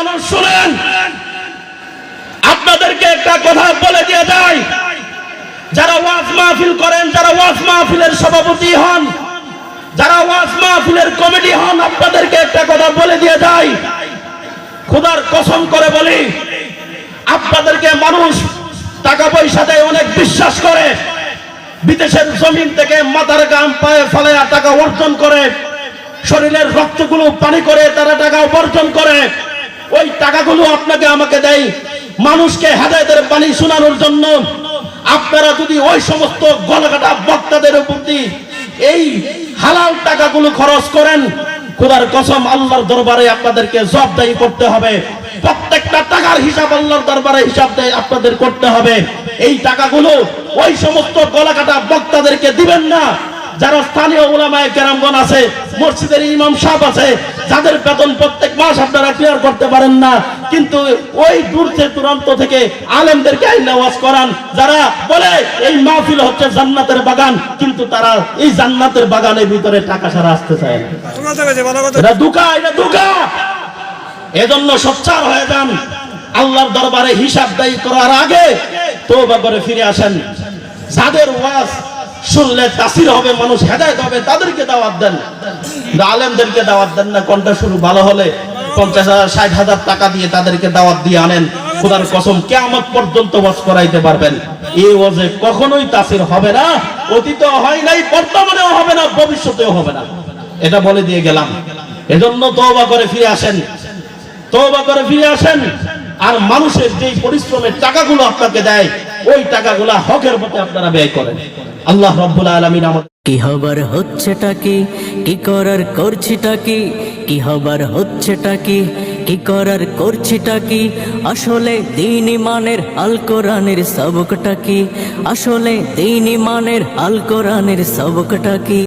মানুষ শুনেন। আপনাদেরকে একটা কথা বলে দিয়ে যায় যারা ওয়াজ মাহফিল করেন, যারা ওয়াজ মাহফিলের সভাপতি হন, যারা ওয়াজ মাহফিলের কমিটি হন, আপনাদেরকে একটা কথা বলে দিয়ে যায় খোদার কসম করে বলি, আপনাদেরকে মানুষ টাকা পয়সাতে অনেক বিশ্বাস করে, বিদেশের জমিন থেকে মাথার গাম পায়ে ফেলে টাকা অর্জন করে, শরীরের রক্তগুলো পানি করে তারা টাকা উপার্জন করে। ওই টাকাগুলো আপনাকে আমাকে দেয়। মানুষকে হেদায়তের পানি শোনানোর জন্য আপনারা যদি ওই সমস্ত গলাকাটা বক্তাদের প্রতি এই হালাল টাকাগুলো খরচ করেন, খোদার কসম আল্লাহর দরবারে আপনাদেরকে জবাবদাহি করতে হবে। প্রত্যেকটা টাকার হিসাব আল্লাহর দরবারে হিসাব দেয়, আপনাদের করতে হবে। এই টাকাগুলো ওই সমস্ত গলাকাটা বক্তাদেরকে দিবেন না যারা স্থানীয় ওলামায় কেরামগণ আছে, মসজিদের ইমাম সাহেব আছে, যাদের বেতন প্রত্যেক মাস আপনারা ক্লিয়ার করতে পারেন না, কিন্তু ওই দূর দূরান্ত থেকে আলেমদেরকে আওয়াজ করান, যারা বলে এই মাহফিল হচ্ছে জান্নাতের বাগান, কিন্তু তারা এই জান্নাতের বাগানের ভিতরে টাকা সারা আসতে চায় না। দুকা এটা দুকা এজন্য সোচ্চার হয়ে যান। আল্লাহর দরবারে হিসাব দায়ী করার আগে তো করে ফিরে আসেন। যাদের ওয়াজ শুনলে তাসির হবে, মানুষ হেদায়েত হবে, তাদেরকে দাওয়াত দেন। আলেমদেরকে দাওয়াত দেন না কোনটা শুরু ভালো হলে পঞ্চাশ হাজার, ষাট হাজার টাকা দিয়ে তাদেরকে দাওয়াত দিয়ে আনেন। খোদার কসম, কেয়ামত পর্যন্ত ওয়াজ করাইতে পারবেন। এই ওয়াজে কখনোই তাসির হবে না অতীত হয় নাই, বর্তমানেও হবে না, ভবিষ্যতেও হবে না। এটা বলে দিয়ে গেলাম। এজন্য তওবা করে ফিরে আসেন। তওবা করে ফিরে আসেন। আর মানুষের যেই পরিশ্রমের টাকাগুলো আপনাকে দেয়, ওই টাকাগুলো হকের পথে আপনারা ব্যয় করেন। আল্লাহ রব্বুল আলামিন আমাদের কি হবার হচ্ছেটা কি? কি করার করছিটা কি? কি হবার হচ্ছেটা কি? কি করার করছিটা কি? আসলে দিন ইমানের আল কোরআনের সবকটা কি? আসলে দিন ইমানের আল কোরআনের সবকটা কি?